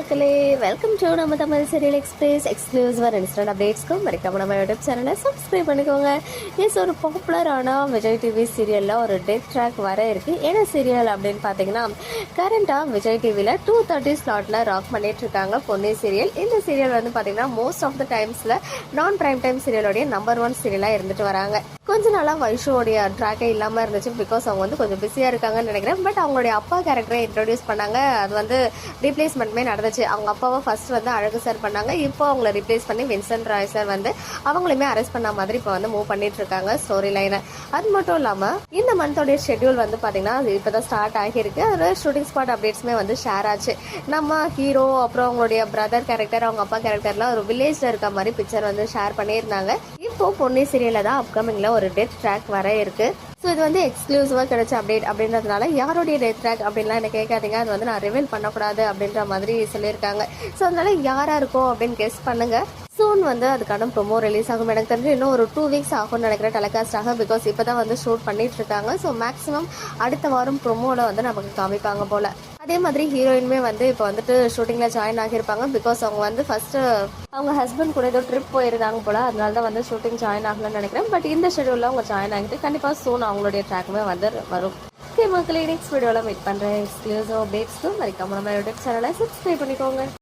மக்களே welcome to நம்ம Tamil serial express எக்ஸ்க்ளூசிவாக இன்ஸ்டன்ட் அப்டேட்ஸ்க்கும் மறக்காம நம்ம யூடியூப் சேனலை சப்ஸ்கிரைப் பண்ணிக்கோங்க. எஸ் ஒரு பாப்புலரான விஜய் டிவி சீரியலில் ஒரு டெத் ட்ராக் வர இருக்குது என்ன சீரியல் அப்படின்னு பார்த்தீங்கன்னா கரண்ட்டாக விஜய் டிவியில் டூ தேர்ட்டி ஸ்லாட்டில் ராக் பண்ணிட்டு இருக்காங்க பொன்னி சீரியல் இந்த சீரியல் வந்து பார்த்தீங்கன்னா மோஸ்ட் ஆஃப் த டைம்ஸில் நான் பிரைம் டைம் சீரியலோடைய நம்பர் ஒன் சீரியலாக இருந்துட்டு வராங்க. கொஞ்ச நாளாக வைஷுவோடைய ட்ராக்கே இல்லாமல் இருந்துச்சு பிகாஸ் அவங்க வந்து கொஞ்சம் பிஸியாக இருக்காங்கன்னு நினைக்கிறேன். பட் அவங்களுடைய அப்பா கேரக்டரை இன்ட்ரோடியூஸ் பண்ணாங்க. அது வந்து ரீப்ளேஸ்மெண்ட்மே நடந்து வச்சு அவங்க அப்பாவை ஃபர்ஸ்ட் வந்து அழகு சார் பண்ணாங்க. இப்போ அவங்கள ரிப்ளேஸ் பண்ணி வின்சென்ட் ராய் சார் வந்து அவங்களுமே அரெஸ்ட் பண்ண மாதிரி இப்போ வந்து மூவ் பண்ணிட்டு இருக்காங்க ஸ்டோரி லைனை அது மட்டும் இல்லாமல் இந்த மந்தோடைய ஷெட்யூல் வந்து பார்த்தீங்கன்னா இப்போ தான் ஸ்டார்ட் ஆகியிருக்கு. அதில் ஷூட்டிங் ஸ்பாட் அப்டேட்ஸுமே வந்து ஷேர் ஆச்சு. நம்ம ஹீரோ அப்புறம் அவங்களுடைய பிரதர் கேரக்டர் அவங்க அப்பா கேரக்டர்லாம் ஒரு வில்லேஜில் இருக்க மாதிரி பிக்சர் வந்து ஷேர் பண்ணியிருந்தாங்க. இப்போ பொன்னி சீரியலில் தான் அப்கமிங்கில் ஒரு டெத் ட்ராக் வர இருக்குது ஸோ இது வந்து எக்ஸ்க்ளூசிவாக கிடைச்ச அப்டேட் அப்படின்றதுனால யாருடைய டெத் ட்ராக் அப்படின்லாம் என்ன கேட்காதீங்க. அது வந்து நான் ரிவீல் பண்ணக்கூடாது அப்படின்ற மாதிரி சொல்லியிருக்காங்க. ஸோ அதனால யாராக இருக்கும் அப்படின்னு கெஸ் பண்ணுங்க. சூன் வந்து அதுக்கான ப்ரொமோ ரிலீஸ் ஆகும். எனக்கு தெரிஞ்சு இன்னும் ஒரு டூ வீக்ஸ் ஆகும்னு நினைக்கிறேன் டெலிகாஸ்ட் பிகாஸ் இப்போ தான் வந்து ஷூட் பண்ணிட்டு இருக்காங்க. ஸோ மேக்ஸிமம் அடுத்த வாரம் ப்ரொமோவில் வந்து நமக்கு காமிப்பாங்க போல. அதே மாதிரி ஹீரோயினுமே வந்து இப்போ வந்துட்டு ஷூட்டிங்கில் ஜாயின் ஆகியிருப்பாங்க. பிகாஸ் அவங்க வந்து ஃபஸ்ட்டு அவங்க ஹஸ்பண்ட் கூட ஏதோ ட்ரிப் போயிருந்தாங்க போல அதனால தான் வந்து ஷூட்டிங் ஜாயின் ஆகலன்னு நினைக்கிறேன். பட் இந்த ஷெடியூலில் அவங்க ஜாயின் ஆகிட்டு கண்டிப்பாக சூன் அவங்களுடைய ட்ராக்குமே வந்து வரும். ஓகே மக்களே நெக்ஸ்ட் வீடியோவில் மீட் பண்ணுறேன் எக்ஸ்க்ளூசிவ் அப்டேட்ஸ்க்கு மறக்காம நம்ம யூடியூப் சேனலை சப்ஸ்கிரைப் பண்ணிக்கோங்க.